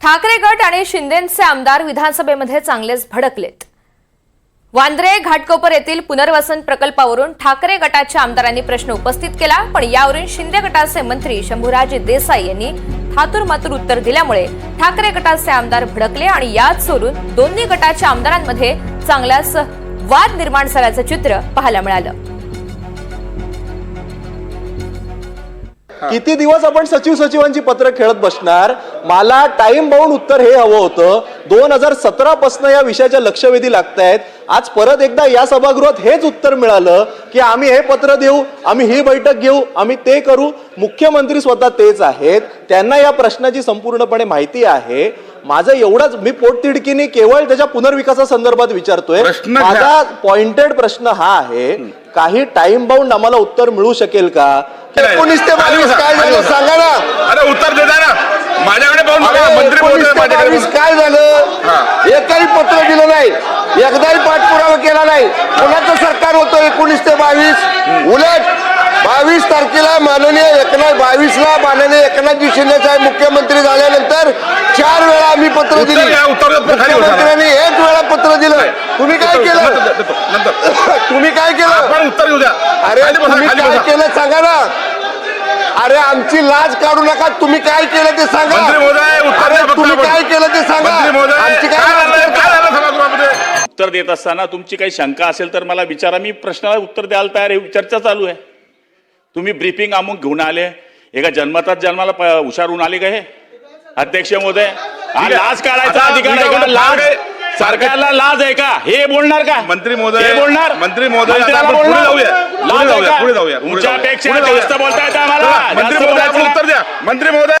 ठाकरे गट आणि शिंदेचे आमदार विधानसभेमध्ये चांगलेच भडकलेत. वांद्रे घाटकोपर येथील पुनर्वसन प्रकल्पावरून ठाकरे गटाच्या आमदारांनी प्रश्न उपस्थित केला पण यावरून शिंदे गटाचे मंत्री शंभूराज देसाई यांनी थातूर मातूर उत्तर दिल्यामुळे ठाकरे गटाचे आमदार भडकले आणि याच सोडून दोन्ही गटाच्या आमदारांमध्ये चांगलाच वाद निर्माण झाल्याचं चित्र पाहायला मिळालं. किती दिवस आपण सचिव सचिवांची पत्र खेळत बसणार? मला टाइम बाउंड उत्तर हे हवं होतं. दोन हजार सतरा पासन या विषयाच्या लक्षवेधी लागतायत. आज परत एकदा या सभागृहात हेच उत्तर मिळालं की आम्ही हे पत्र देऊ आम्ही ही बैठक घेऊ आम्ही ते करू. मुख्यमंत्री स्वतः तेच आहेत. त्यांना या प्रश्नाची संपूर्णपणे माहिती आहे. माझं एवढंच मी पोटतिडकीने केवळ त्याच्या पुनर्विकासासंदर्भात विचारतोय. माझा पॉइंटेड प्रश्न हा आहे. काही टाइम बाउंड आम्हाला उत्तर मिळू शकेल का? एकोणीस ते बावीस काय झालं. सांगा ना. अरे उत्तर देता ना. माझ्याकडे पाहून बघा अरे, मंत्री एकोणीस ते माझ्याकडे बावीस. काय झालं. एकही पत्र दिलं नाही. एकदाही पाठपुरावा केला नाही. कोणाचं सरकार होतं एकोणीस ते बावीस? उलट बावीस तारखेला माननीय एकनाथ बावीस ला माननीय एकनाथजी शिंदे साहेब मुख्यमंत्री झाल्यानंतर चार वेळा आम्ही पत्र उत्तर दिली. द्या, उत्तर द्या, खाली बसा. मुख्यमंत्र्यांनी एक वेळा पत्र दिलं तुम्ही काय केलं? तुम्ही काय केलं? उत्तर द्या. अरे तुम्ही काय. केलं सांगा ना. अरे आमची लाज काढू नका. तुम्ही काय केलं ते सांगा. मंत्री महोदय उत्तर अरे तुम्ही. काय केलं ते सांगा. मंत्री महोदय आमची काय उत्तर देत असताना तुमची काही शंका असेल तर मला विचारा. मी प्रश्नाला उत्तर द्यायला तयार आहे. चर्चा चालू आहे. तुम्ही ब्रीफिंग अमुक घेऊन आले. एका जन्मतात जन्माला प- हुशारून आले का हे? अध्यक्ष महोदय. लाज काढायचा अधिकार लाज सरकारला लाज आहे का हे बोलणार का मंत्री महोदय हे बोलणार मंत्री महोदय आता मंत्र्याला आपण पुढे बोलणार? जाऊया पुढे लाज आहे जाऊया का? पुढे जाऊया पुढे जाऊया. तुमच्यापेक्षा पुढे जाऊया. जास्त बोलता येतं आम्हाला चला, मंत्री जास्त महोदय आपण बोलायचं उत्तर द्या मंत्री महोदय